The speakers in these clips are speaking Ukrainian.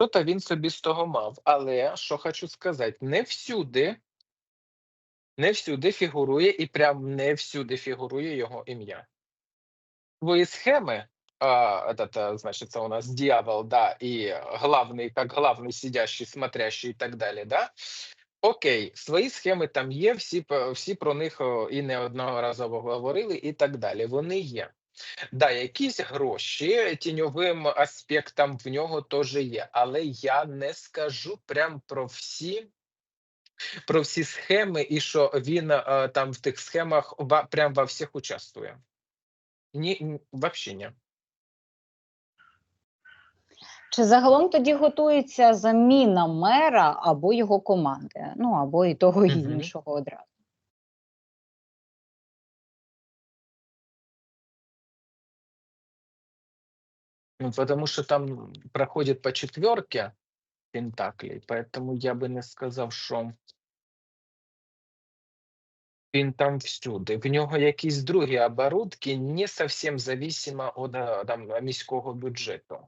Що-то він собі з того мав. Але що хочу сказати, не всюди, не всюди фігурує і прям не всюди фігурує його ім'я. Твої схеми, а, этот, а, значит, у нас дьявол, да, и главный, как главный сидящий, смотрящий і так далі, да? Окей, свої схеми там є, всі, п- всі про них о, і неодноразово говорили, і так далі. Вони є. Да, якісь гроші тіньовим аспектом в нього теж є, але я не скажу прям про всі. Про всі схеми, і що він е, там в тих схемах ва- прям во всіх участвує. Ні, ні, вообще ні. Чи загалом тоді готується заміна мера або його команди? Ну або і того, і Мгм. іншого одразу. Потому что там проходит по четверке пентаклей, поэтому я бы не сказав, що він там всюди. В нього якісь другі оборудки, не совсем зависимо від міського бюджету.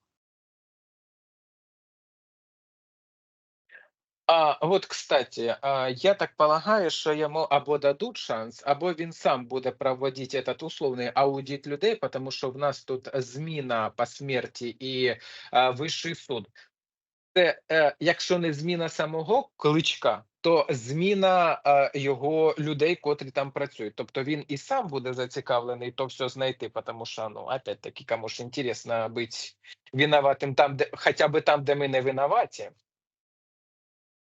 А, от, кстати, я так полагаю, що йому або дадуть шанс, або він сам буде проводити этот условний аудит людей, тому що в нас тут зміна по смерті і вищий суд. Це е, якщо не зміна самого кличка, то зміна е, його людей, котрі там працюють. Тобто він і сам буде зацікавлений то все знайти, тому що ну опять-таки кому ж інтересно бути винуватим там, де хоча б там, де ми не винуваті.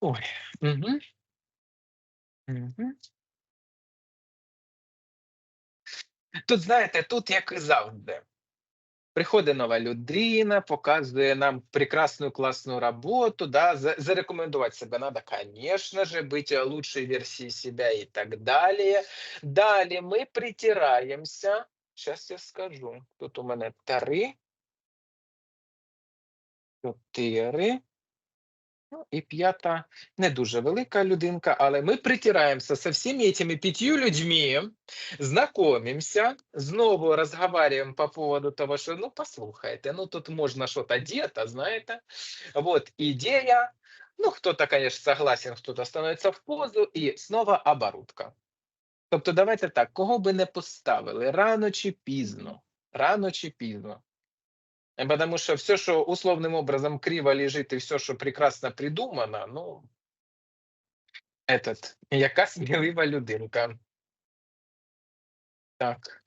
Ой. Угу. Угу. Тут, знаєте, тут як і завжди. Приходить нова людина, показує нам прекрасную классную работу, да, за- зарекомендовать себя надо, конечно же, быть э, лучшей версией себя и так далее. Далее мы притираемся. Сейчас я скажу. Тут у мене три, чотири, ну і п'ята, не дуже велика людинка, але ми притираємося со всеми этими пятью людьми, знакомимся, знову разговариваем по поводу того, що ну послухайте, ну тут можна что-то где-то, знаєте. Вот идея. Ну, кто-то, конечно, согласен, кто-то становится в позу, і снова оборудка. Тобто, давайте так, кого би не поставили, рано чи пізно, рано чи пізно. Потому що все, що условним образом криво лежить, і все, що прекрасно придумано, ну, этот, яка смілива людинка. Так.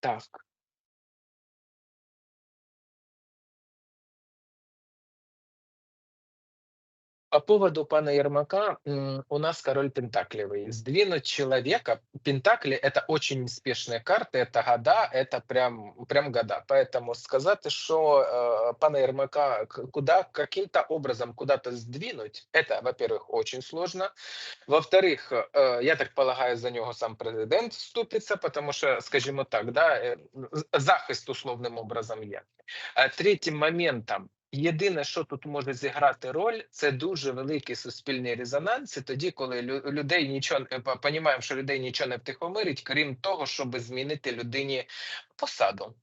Так. По поводу пана Ермака, м, у нас король Пентаклевый. Сдвинуть человека, Пентакли это очень неспешные карты, это года, это прям, прям года. Поэтому сказать, что э, пана Ермака к- куда, каким-то образом куда-то сдвинуть, это, во-первых, очень сложно. Во-вторых, э, я так полагаю, за нього сам президент вступиться, потому що, скажімо так, да, е, з- захист условним образом є. Е, Третім моментом, єдине, що тут може зіграти роль, це дуже великий суспільний резонанс. І тоді, коли лю- людей нічого не понімаємо, що людей нічого не втихомирить, крім того, щоб змінити людині посаду.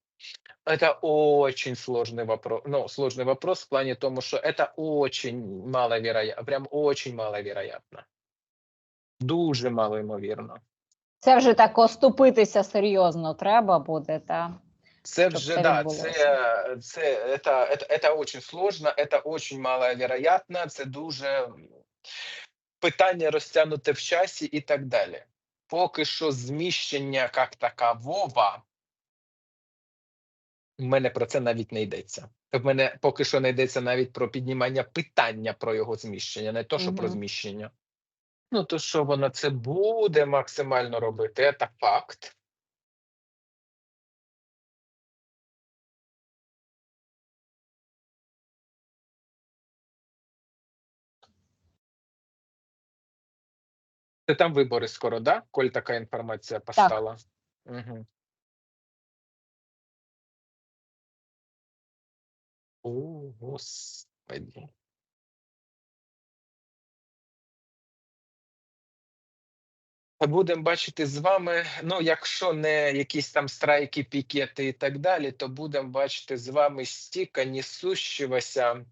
Это очень сложный вопрос. Ну, сложный вопрос в плане тому, что это очень маловероятно, прям очень маловероятно. Дуже малоймовірно. Це вже так оступитися серйозно треба буде, та Це Щоб вже це да, відбулося. це, це, это, это, это очень сложно, это очень маловероятно, це дуже питання розтягнуте в часі і так далі. Поки що зміщення як такового, в мене про це навіть не йдеться. В мене поки що не йдеться навіть про піднімання питання про його зміщення, не то, що про Мгм. зміщення. Ну, то що воно це буде максимально робити, це факт. Це там вибори скоро, да? Коль така інформація постала. Угу. О, господи. Будемо бачити з вами. Ну, якщо не якісь там страйки, пікети і так далі, то будемо бачити з вами стільки несущегося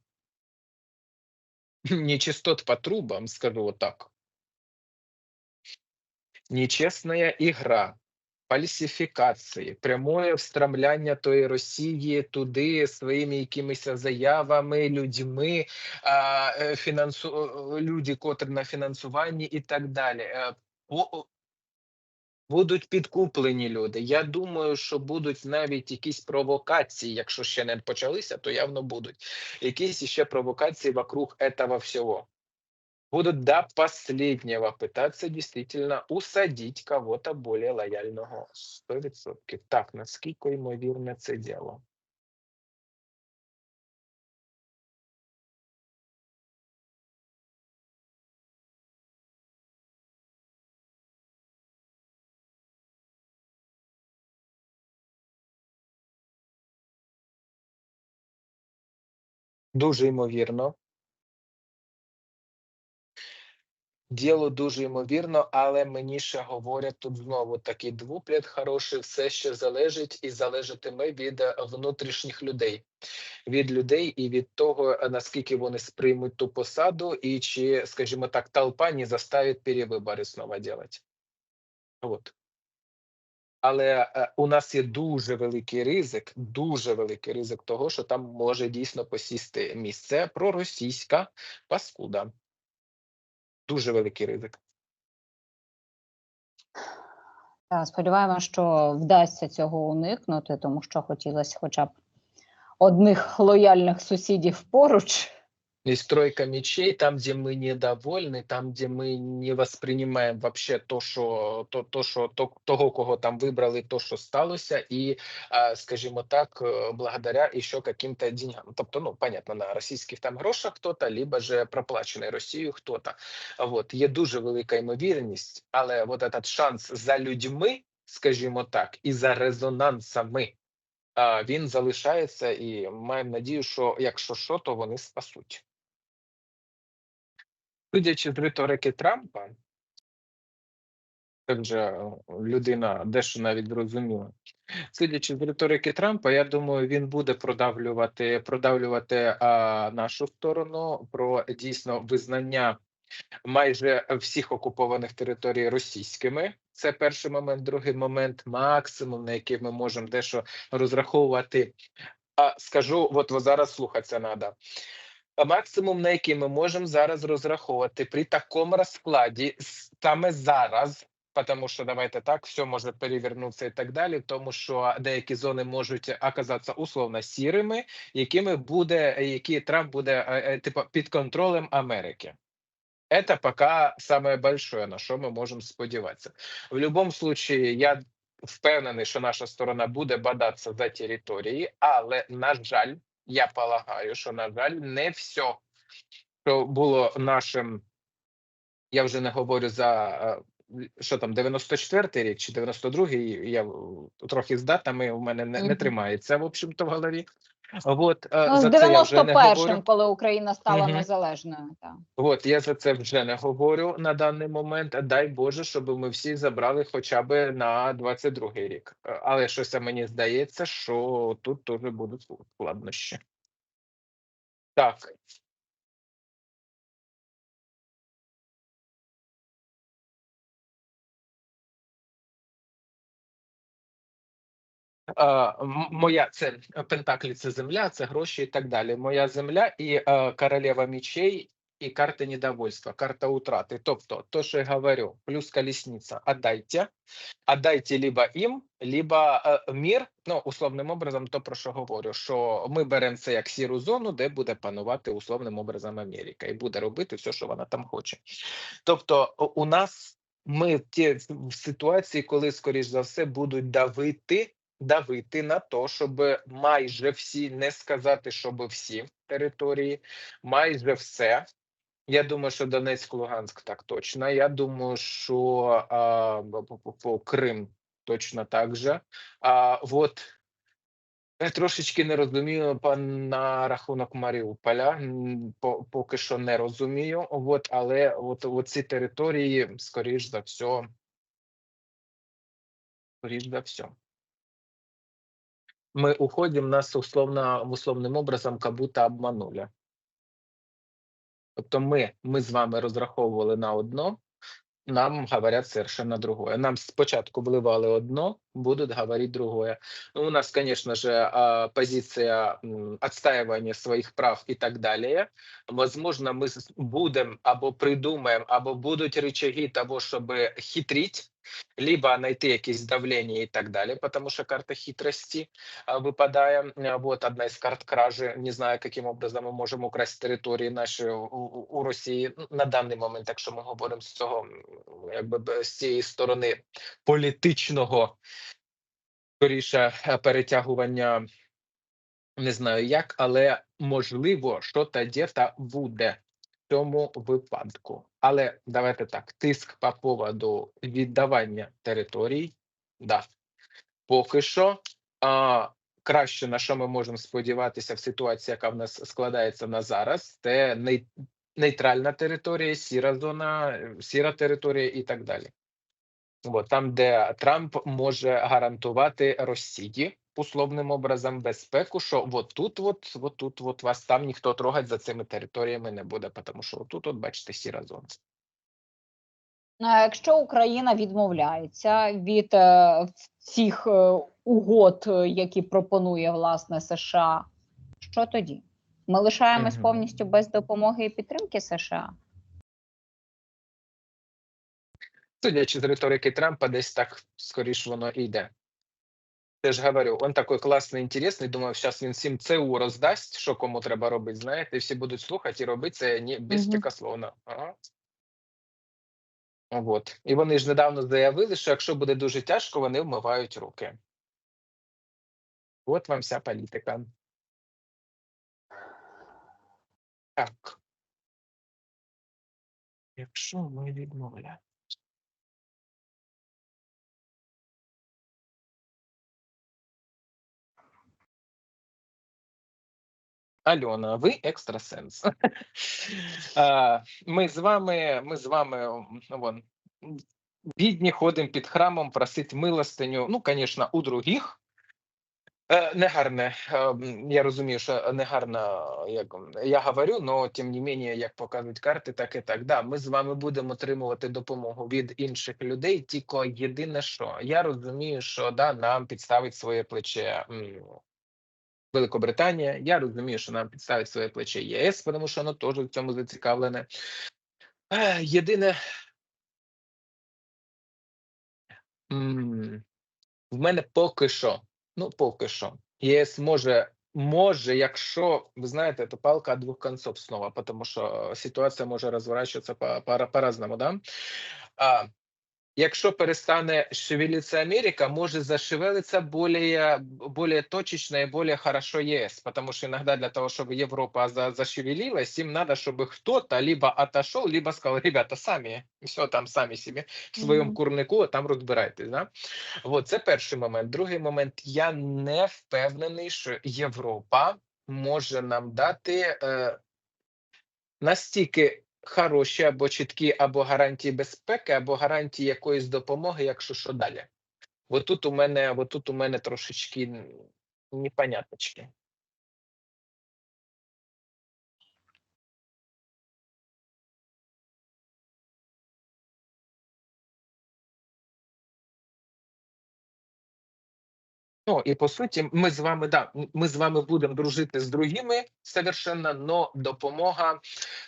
нечистот по трубам, скажу отак. Нечесная игра, фальсифікації, прямое встромляння тої Росії туди своїми якимись заявами, людьми, е, фінансу... е, люди, котрі на фінансуванні і так далі. Е, Будуть підкуплені люди. Я думаю, що будуть навіть якісь провокації, якщо ще не почалися, то явно будуть. Якісь ще провокації вокруг этого всього. Будут до последнего пытаться действительно усадить кого-то более лояльного. 100%. Так, наскільки ймовірне це діло? Дуже ймовірно. Діло дуже ймовірно, але мені ще говорять тут знову такий двуплет хороший, все ще залежить і залежатиме від е, внутрішніх людей, від людей і від того, е, наскільки вони сприймуть ту посаду, і чи, скажімо так, толпа не заставить перевибори знову робити. От. Але е, у нас є дуже великий ризик, дуже великий ризик того, що там може дійсно посісти місце проросійська паскуда. Дуже великий ризик. Сподіваємося, що вдасться цього уникнути, тому що хотілося хоча б одних лояльних сусідів поруч И стройка мечей, там, где мы недовольны, там, где мы не воспринимаем вообще то, що то, то, що то, того, кого там вибрали, то, що сталося, і, а, скажімо так, е, благодаря еще каким-то деньгам. Тобто, ну, понятно, на російських там грошах хто-то, либо же проплачений Росією хто-то. Вот. Є дуже велика ймовірність, але вот этот шанс за людьми, скажімо так, і за резонансами, а, він залишається, і маємо надію, що якщо що, то вони спасуть. Судячи з риторики Трампа, вже е, людина дещо навіть зрозуміла. Судячи з риторики Трампа, я думаю, він буде продавлювати, продавлювати а, нашу сторону про дійсно визнання майже всіх окупованих територій російськими. Це перший момент. Другий момент, максимум, на який ми можемо дещо розраховувати. А скажу, от зараз слухатися треба. Максимум, на який ми можемо зараз розраховувати при такому розкладі, саме зараз, тому що давайте так, все може перевернутися і так далі, тому що деякі зони можуть оказатися условно сірими, якими буде, які Трамп буде е, е, типу під контролем Америки. Это пока самое большое, на що ми можемо сподіватися. В будь-якому случае, я впевнений, що наша сторона буде бадатися за території, але на жаль, я полагаю, що на жаль, не все, що було нашим. Я вже не говорю за е, що там 94-й рік чи 92-й, Я трохи з датами у мене не, не тримається, в общем-то, в голові. От е, Ну, з за це я вже не 91-м, коли Україна стала угу. незалежною. Так. От я за це вже не говорю на даний момент. Дай Боже, щоб ми всі забрали хоча б на 22-й рік. Е, Але щось мені здається, що тут теж будуть складнощі. Так. Моя це Пентаклі, це земля, це гроші і так далі. Моя земля і е, королева мечей, і карта недовольства, карта утрати. Тобто, то, що я говорю, плюс колесниця, отдайте, отдайте либо їм, либо е, мір. Ну, условним образом, то про що говорю, що ми беремо це як сіру зону, де буде панувати условним образом Америка, і буде робити все, що вона там хоче. Тобто, у- нас ми в ситуації, коли, скоріш за все, будуть давити давити на то, щоб майже всі, не сказати, щоб всі території, майже все. Я думаю, що Донецьк, Луганськ так точно. Я думаю, що а, б- Крим точно так же. А, от я трошечки не розумію на рахунок Маріуполя. по- Поки що не розумію. От, але от, от ці території, скоріш за все, скоріш за все мы уходим, нас условно, условним образом как будто обманули. Тобто ми, ми з вами розраховували на одно, нам говорять совершенно другое. Нам спочатку вливали одно, будут говорить другое. Ну, у нас, конечно же, а, позиция м, отстаивания своих прав и так далее. Возможно, мы с- будем або придумаем, або будуть рычаги того, чтобы хитрить, либо найти якісь давлення і так далі, потому що карта хитрості випадає. А, Вот одна із карт кражі. Не знаю, яким образом ми можемо украсти території наші у, Росії на даний момент, якщо ми говоримо з цього, якби з цієї сторони політичного, скоріше е, перетягування. Не знаю як, але можливо, що та дєта буде цьому випадку. Але давайте так: тиск по поводу віддавання територій, да, поки що. А, краще на що ми можемо сподіватися в ситуації, яка в нас складається на зараз, це нейтральна територія, сіра зона, сіра територія і так далі. От, там, де Трамп може гарантувати Росії условним образом безпеку, що от тут, от, от тут, от вас там ніхто трогать за цими територіями не буде, тому що тут, от бачите, сіра зона. А якщо Україна відмовляється від е, цих е, угод, е, які пропонує власне США, що тоді? Ми лишаємось повністю без допомоги і підтримки США. Судячи з риторики Трампа, десь так скоріш воно і йде. Я ж говорю, он такой класний, інтересний. Думаю, зараз він всім ЦУ роздасть, що кому треба робити, знаєте, і всі будуть слухати і робити це ні, Мгм. Ага. От. І вони ж недавно заявили, що якщо буде дуже тяжко, вони вмивають руки. От вам вся політика. Так. Якщо ми відмовляємо. Альона, ви екстрасенс. Ми з вами, ми з вами вон, бідні ходимо під храмом просить милостиню, ну, звісно, у других. Е, Негарне, е, я розумію, що негарно, як я говорю, але тим не менше, як показують карти, так і так. Да, ми з вами будемо отримувати допомогу від інших людей. Тільки єдине, що я розумію, що да, нам підставить своє плече Великобританія. Я розумію, що нам підставить своє плече ЄС, тому що воно теж в цьому зацікавлене. Е, Єдине, в мене поки що, ну поки що, ЄС може, може, якщо ви знаєте, то палка двох концов знову, тому що ситуація може розворачуватися по, по, по-разному, да? А, Якщо перестане шевелиться Америка, може зашевелиться более, более точечно и более хорошо ЕС, потому что иногда для того, чтобы Европа за, зашевелилась, им надо, чтобы кто-то либо отошел, либо сказал, ребята, самі, все там самі собі в своєму курнику, а там розбирайтесь. Да? От, це перший момент. Другий момент, я не впевнений, що Європа може нам дати е, настільки хороші або чіткі або гарантії безпеки, або гарантії якоїсь допомоги, якщо що далі. Отут у мене, отут тут у мене трошечки м, Ну і по суті, ми з вами да, ми з вами будемо дружити з другими совершенно, но допомога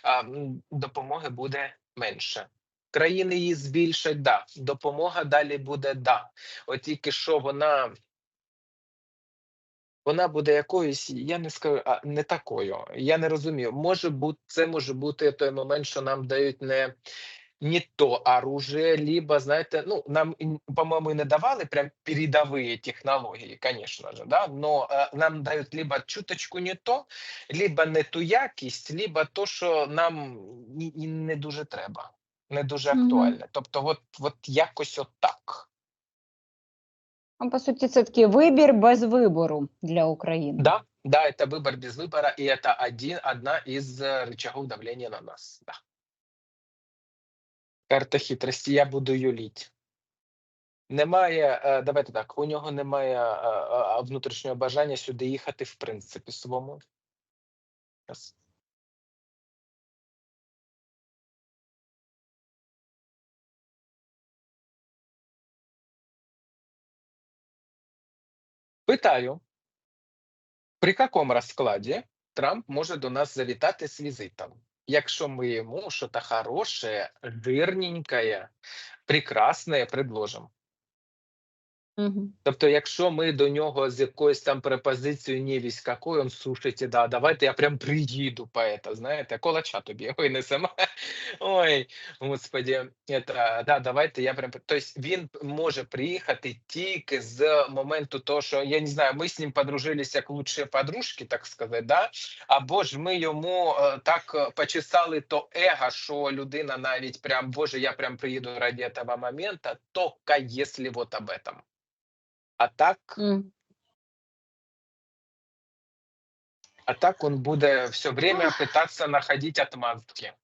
а, допомоги буде менше. Країни її збільшать, да. Допомога далі буде да. От тільки що вона. Вона буде якоюсь, я не скажу, а не такою. Я не розумію. Може бути, це може бути той момент, що нам дають не, не то оружие, либо, знаєте, ну, нам, ін- по-моєму, і не давали прям передовые технології, конечно же, да, но е, нам дають либо чуточку не то, либо не ту якість, либо то, що нам і, і не дуже треба, не дуже Мгм. актуальне. Тобто, от, от якось отак. Ну, по суті, це такий вибір без вибору для України. Да, да, это выбор без выбора, и это один, одна из э, рычагов давления на нас. Да. Карта хитрості, я буду юліть. Немає, е, давайте так, у нього немає е, е, внутрішнього бажання сюди їхати, в принципі, своєму. Питаю, при якому розкладі Трамп може до нас завітати з візитом? Якщо ми йому щось хороше, жирненькое, прекрасне предложимо. Мгм. Тобто, якщо ми до нього з якоюсь там препозицією не вісь какой, он слушайте, да, давайте я прям приїду по это, знаєте, колача тобі винесемо. Ой, господі, это, да, давайте я прям. Тобто він може приїхати тільки з моменту того, що я не знаю, ми з ним подружилися як лучші подружки, так сказати, да? або ж ми йому е, так е, почесали то его, що людина навіть прям, боже, я прям приїду ради этого момента, только если вот об этом. А так, Мгм. а так он будет все время пытаться находить отмазки.